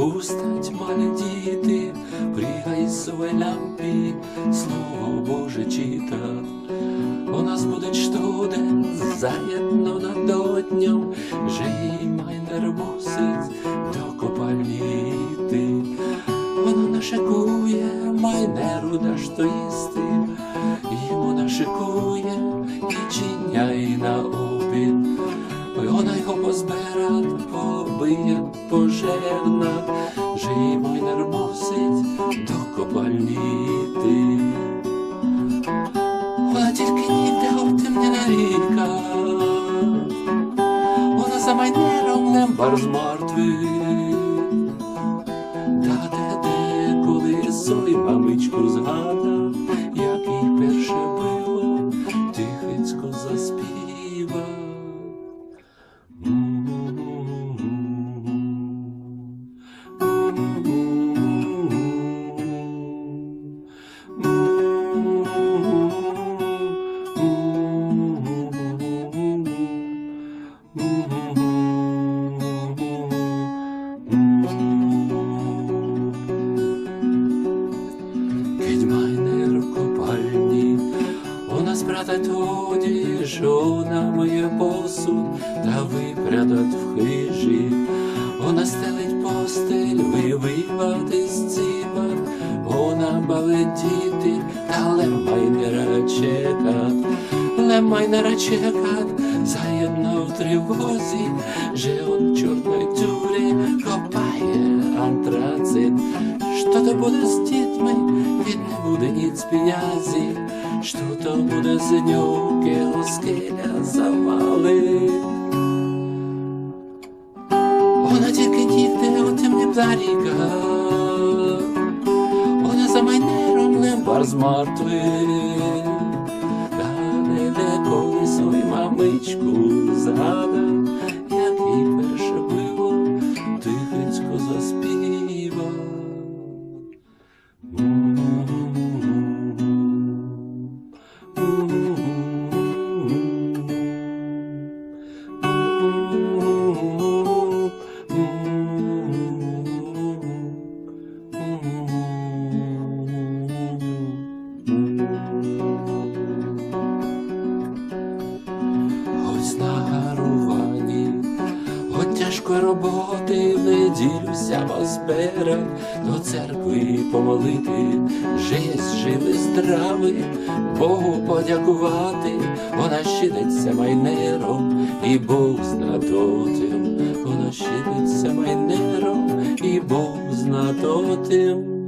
Устать мали діти, пригай своє лямпі, Слово Боже читав. У нас буде штудент заєдно над днем, Жий майнер мусить до копальні йти. Вона нашикує майнеру даш то їсти, йому нашикує і чиняй на обід. Вона його позбирать, побиє, пожерна, Жий майнер мусить до копальні йти. Вона тільки ніде отим не наріка, вона за майнером лембар з Та нас брата тоді жона моє посуд, та випрядать в хижі, вона стелить постель, вививати з ціпа, вона бавить діти, та лемайнера чекат, лемайнера чекат, заєдно в тривозі, же он чорної тюрі копає антрацит. Що то буде з не буде ніц пінязі, що то буде з нюки, оскеля завали. Вона тільки нігде у темні бзаріка, вона за майнером лембар не де коли свою мамичку згадав, як їй перше було, тихицько заспівав. Ось на гаруванні, от тяжкої роботи в неділю сява збере до церкви помолити, жесть живий здравий, Богу подякувати, вона щититься майнером, і Бог зна тим, вона щититься майнером, і Бог зна тим.